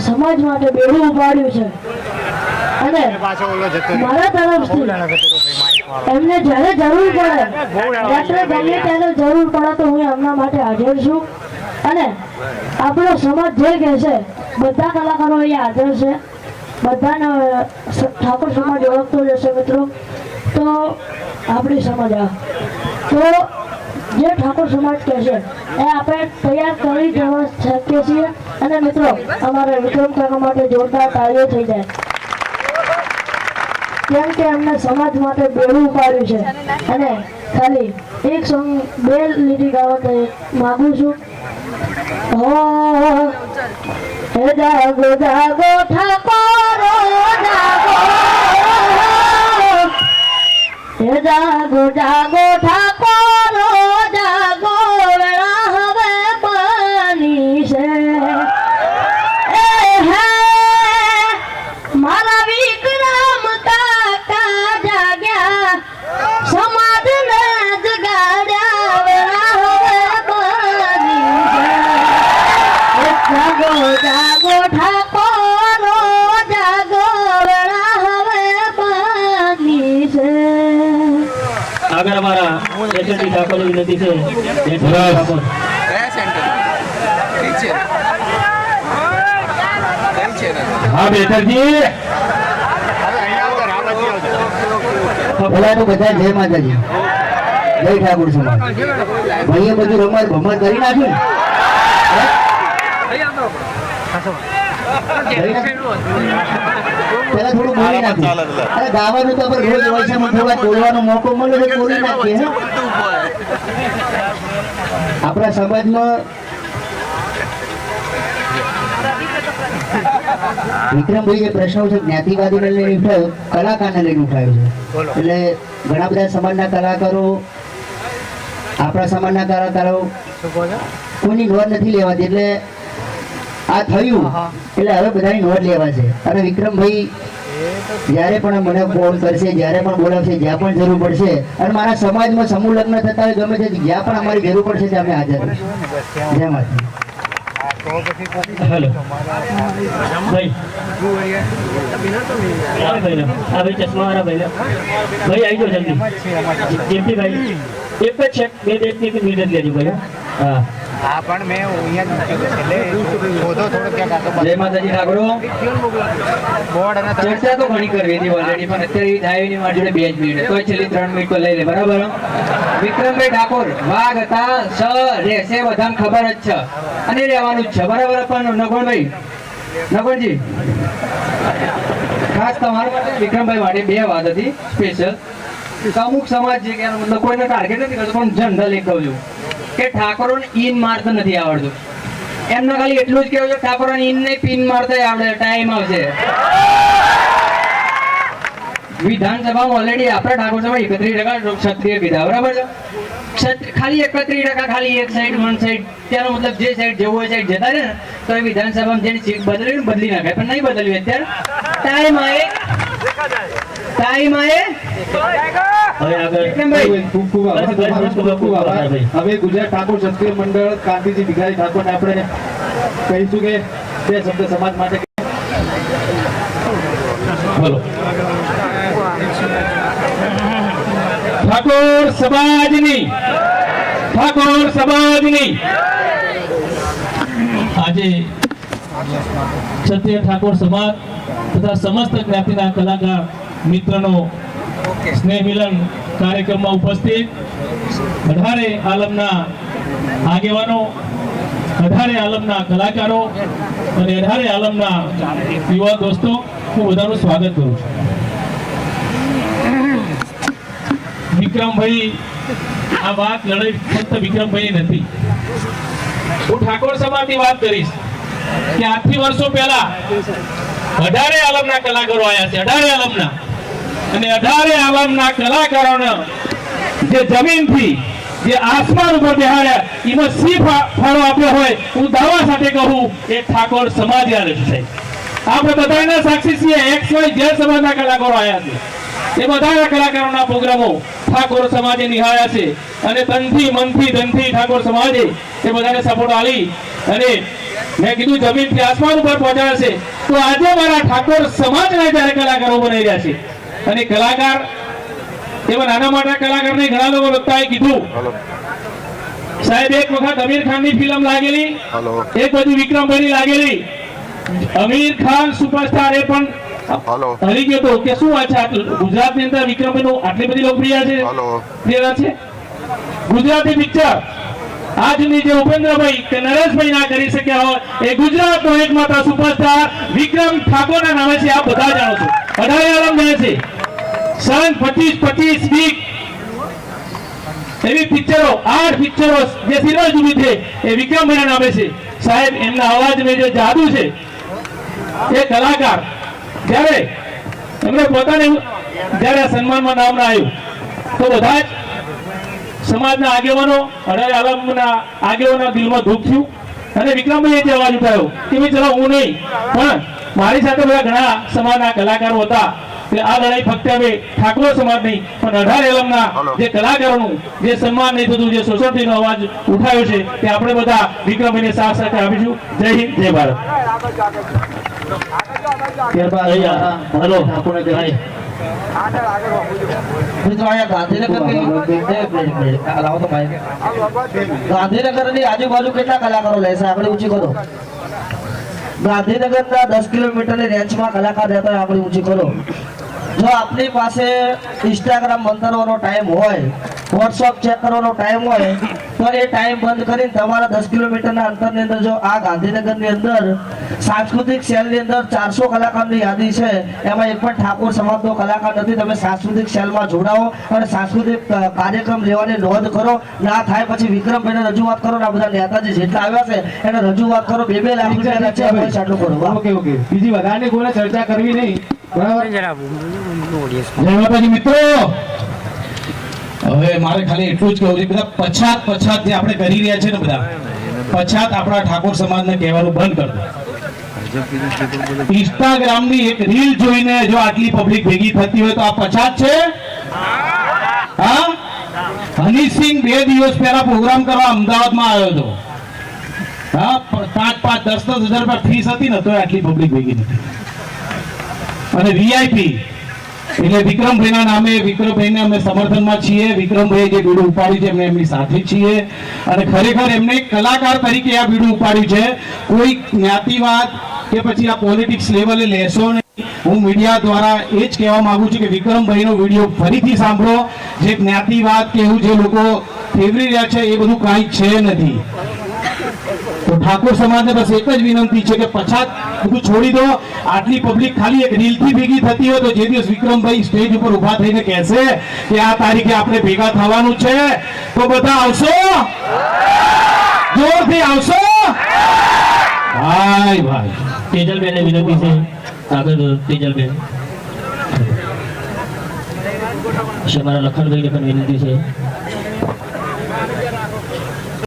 સમાજ માટે બેડું ઉપાડ્યું છે. અને. મારા તરફથી. એમને જ્યારે જરૂર પડે રાત્રે ગમે ત્યારે જરૂર પડે તો હું એમના માટે હાજર છું. અને આપણો સમાજ જે કહે છે બધા કલાકારો અહીંયા હાજર છે. બધાને ઠાકોર સમાજ ઓળખતો જશે મિત્રો. તો આપણી સમાજ આ. તો જે ઠાકોર સમાજ કહે છે એ આપણે તૈયાર કરી દેવા શકીએ છીએ. અને મિત્રો, અમારે વિક્રમ કાકા માટે જોરદાર તાળીઓ થઈ જાય. કેમ કે એમને સમાજ માટે બેડું પાડ્યું છે. અને ખાલી એક સોંગ બે લીટી ગાવા માંગુ છું. હો, હે જાગો જાગો, ઠાકોરો, જાગો. હે જાગો જાગો. આગળ અમારા એસએનટી ઠાકોર વિનંતી છે. હા રામાજી આવતો. બધા જય માતાજી. જય ઠાકોર સમાજ. ભાઈએ બધું રમત ભમત કરી નાખ્યું ને? પેલા થોડું આપણે સમાજમાં વિક્રમભાઈ જે પ્રશ્ન છે જ્ઞાતિવાદીને લઈને ઉઠાયો કલાકારને લઈને ઉઠાયો છે એટલે ઘણા બધા સમાજના કલાકારો આપણા સમાજના કલાકારો કોઈની નોંધ નથી લેવાતી, એટલે આ થયું. એટલે હવે બધાની નોટ લેવા છે. અને વિક્રમભાઈ જ્યારે પણ મને ફોન કરશે જ્યારે પણ બોલાવશે જ્યાં પણ જરૂર પડશે અને મારા સમાજમાં સમૂહ લગ્ન થતા હોય ગમે છે જ્યાં પણ અમારી જરૂર પડશે ત્યાં અમે હાજર રહીશું. જય માતા હા, તો પછી કોક- હેલો ભાઈ આ ભાઈ ચશ્મા વાળા ભાઈ. ભાઈ આવી જાઓ જલ્દી. જેમથી ભાઈ એક જ છે બે દેશની એક લેજો ભાઈ હા. હા પણ મેં અહીંયા જ એટલે શોધો થોડો ક્યાંક આ તો જય માતાજી ઠાકોરો બોર્ડ અને ચર્ચા તો ઘણી કરવી હતી ઓલરેડી પણ અત્યારે એ થાય એની માટે બે જ મિનિટ. તો છેલ્લી ત્રણ મિનિટ તો લઈ લે બરાબર? વિક્રમભાઈ ઠાકોર વાઘ હતા સ રહેશે બધાને ખબર જ છે. અને રહેવાનું જ છે. બરાબર પણ નગણભાઈ? નગણજી? ખાસ તમારા માટે વિક્રમભાઈ માટે બે વાત હતી સ્પેશિયલ અમુક સમાજ છે કે મતલબ કોઈને ટાર્ગેટ નથી કરતો પણ જનરલ એક કહું છું. કે ઠાકોરોને ઈન મારતો નથી આવડતું. એમને ખાલી એટલું જ કેવું છે, ઠાકોરોને ઈન નહીં પિન મારતા આવડે, ટાઈમ આવશે. વિધાનસભામાં ઓલરેડી આપણે ઠાકોર સભા એકત્રીસ ટકા ક્ષત્રિય કીધા બરાબર છે? ખાલી એકત્રીસ ટકા, ખાલી એક સાઈડ વન સાઈડ તેનો મતલબ જે સાઈડ જવું હોય સાઈડ જતા રહે ને, તો એ વિધાનસભામાં જેની સીટ બદલી ને બદલી નાખે, પણ નહીં બદલવી અત્યારે. ટાઈમ આવે ટાઈમ આવે ખૂબ ખૂબ આભાર. હવે ગુજરાત ઠાકોર ક્ષત્રિય મંડળ કાંતિજી ભિખારી ઠાકોરને આપણે કહીશું કે બે શબ્દ સમાજ માટે બોલો. ઠાકોર સમાજની ઠાકોર સમાજની. આજે ક્ષત્રિય ઠાકોર સમાજ તથા સમસ્ત જ્ઞાતિના કલાકાર મિત્રનો સ્નેહ મિલન કાર્યક્રમમાં ઉપસ્થિત. અઢારે આલમના આગેવાનો, અઢારે આલમના કલાકારો અને અઢારે આલમના યુવા દોસ્તો, હું બધાનું સ્વાગત કરું છું. વિક્રમભાઈ, આ વાત લડાઈ ફક્ત વિક્રમભાઈ નથી. હું ઠાકોર સમાજની વાત કરીશ કે આજથી વર્ષો પહેલા અઢારે આલમના કલાકારો આવ્યા છે, અઢારે આલમના. અને અઢારે આલમના કલાકારોને જે જમીનથી જે આસમાન ઉપર બેહાડ્યા, એમાં સી ફાળો આપ્યો હોય, હું દાવા સાથે કહું, એ ઠાકોર સમાજ છે. આપણે બધાના સાક્ષી છીએ એક્સ વાય જે સમાજના કલાકારો આવ્યા છે. એ બધાના કલાકારોના પ્રોગ્રામો ઠાકોર સમાજે નિહાળ્યા છે. અને તનથી મનથી ધનથી ઠાકોર સમાજે એ બધાને સપોર્ટ આપી અને મેં કીધું, જમીનથી આસમાન ઉપર પહોંચાડશે. તો આજે મારા ઠાકોર સમાજના જ્યારે કલાકારો બનાવી રહ્યા છે. અને કલાકાર એવા નાના મોટા કલાકારને ઘણા લોકો વક્તાએ કીધું. સાહેબ એક વખત અમીર ખાનની ફિલ્મ લાગેલી. એક વિક્રમ વિક્રમભાઈની લાગેલી. અમીર ખાન સુપરસ્ટાર એ પણ હરી ગયો તો. કે શું વાત છે? આટલું ગુજરાતની અંદર વિક્રમભાઈનું આટલી બધી લોકપ્રિય છે? ગુજરાતી પિક્ચર. આજની જે ઉપેન્દ્રભાઈ કે નરેશભાઈ ના કરી શક્યા હોય એ ગુજરાતનો એકમાત્ર સુપરસ્ટાર વિક્રમ ઠાકોરના નામે છે. આપ બધા જાણો છો. અઢારે આલમ છે. સન પચીસ પચીસ વીક. એવી પિક્ચરો, આઠ પિક્ચરો જે સિરિયલ જુદી છે, એ વિક્રમભાઈના નામે છે. સાહેબ, એમના અવાજમાં જે જાદુ છે, એ કલાકાર. જ્યારે એમને પોતાને જ્યારે સન્માનમાં નામ ના આવ્યું તો બધા જ સમાજના આગેવાનો, અઢારે આલમના આગેવાના દિલમાં દુઃખ થયું. અને વિક્રમભાઈએ જે અવાજ ઉઠાવ્યો, કે ભાઈ, ચલો, હું નહીં, પણ મારી સાથે બધા ઘણા સમાજના કલાકારો હતા. કે આ લડાઈ ફક્ત હવે ઠાકોર સમાજ નહીં પણ અઢાર એલમના જે કલાકારોનું જે સન્માન નહીં થતું જે સોસાયટીનો અવાજ ઉઠાયો છે તે આપણે બધા વિક્રમભાઈને સાથ સાથે આપીશું. જય હિન્દ જય ભારત. હલો. માઇક. ગાંધીનગરની આજુબાજુ કેટલા કલાકારો લેશે આપણે ઊંચી કરો ગાંધીનગરના દસ રેચમાં કલાકાર રહેતા આપણે ઊંચી કરો જો આપની પાસે ઇન્સ્ટાગ્રામ બંધ કરવાનો ટાઈમ હોય વોટ્સઅપ ચેક કરવાનો ટાઈમ હોય તો એ ટાઈમ બંધ કરીને તમારા દસ કિલોમીટરના અંતરની અંદર જો આ ગાંધીનગરની અંદર સાંસ્કૃતિક સેલની અંદર ચારસો કલાકારની યાદી છે એમાં એક પણ ઠાકોર સમાજનો કલાકાર નથી તમે સાંસ્કૃતિક સેલમાં જોડાઓ અને સાંસ્કૃતિક કાર્યક્રમ લેવાની નોંધ કરો. ના થાય પછી વિક્રમભાઈને રજૂઆત કરો ને આ બધા નેતાજી જેટલા આવ્યા છે એને રજૂઆત કરો. બે બે લાખ રૂપિયા આટલું કરો. Okay okay. બીજી વધારે કોઈને ચર્ચા કરવી નહીં. મિત્રો. હવે મારે ખાલી એટલું જ કહેવું છે બધા પછાત પછાત જે આપણે કરી રહ્યા છે ને બધા પછાત આપણા ઠાકોર સમાજને કહેવાનું બંધ કરી દો. ઇન્સ્ટાગ્રામની એક રીલ જોઈને જો આટલી પબ્લિક ભેગી થતી હોય તો આ પછાત છે? હા? હનીસિંહ બે દિવસ પહેલા પ્રોગ્રામ કરવા અમદાવાદમાં આવ્યો હતો. હા પાંચ પાંચ દસ દસ હજાર રૂપિયા ફીસ હતી ને તો આટલી પબ્લિક ભેગી નથી. અને વીઆઈપી એટલે વિક્રમભાઈના નામે, વિક્રમભાઈને અમે સમર્થનમાં છીએ. વિક્રમભાઈએ જે બીડું ઉપાડ્યું છે, એમને એમની સાથે છીએ. અને ખરેખર એમને કલાકાર તરીકે આ બીડું ઉપાડ્યું છે. કોઈ જ્ઞાતિવાદ કે પછી આ પોલિટિક્સ લેવલે લેશો નહીં. હું મીડિયા દ્વારા એ જ કહેવા માંગુ છું કે વિક્રમભાઈનો વીડિયો ફરીથી સાંભળો. જે જ્ઞાતિવાદ કે એવું જે લોકો ફેવરી રહ્યા છે, એ બધું કાંઈ છે નથી. તો ઠાકોર સમાજને બસ એક જ વિનંતી છે કે પછાત બધું છોડી દો. આટલી પબ્લિક ખાલી એક રીલથી ભેગી થતી હોય તો જે દિવસ વિક્રમભાઈ સ્ટેજ ઉપર ઊભા થઈને કહેશે કે આ તારીખે આપણે ભેગા થવાનું છે. તો બધા આવશો? જોરથી આવશો? ભાઈ ભાઈ. તેજલબેનને વિનંતી છે. આગળ તેજલબેન. છે મારા લખનભાઈને પણ વિનંતી છે.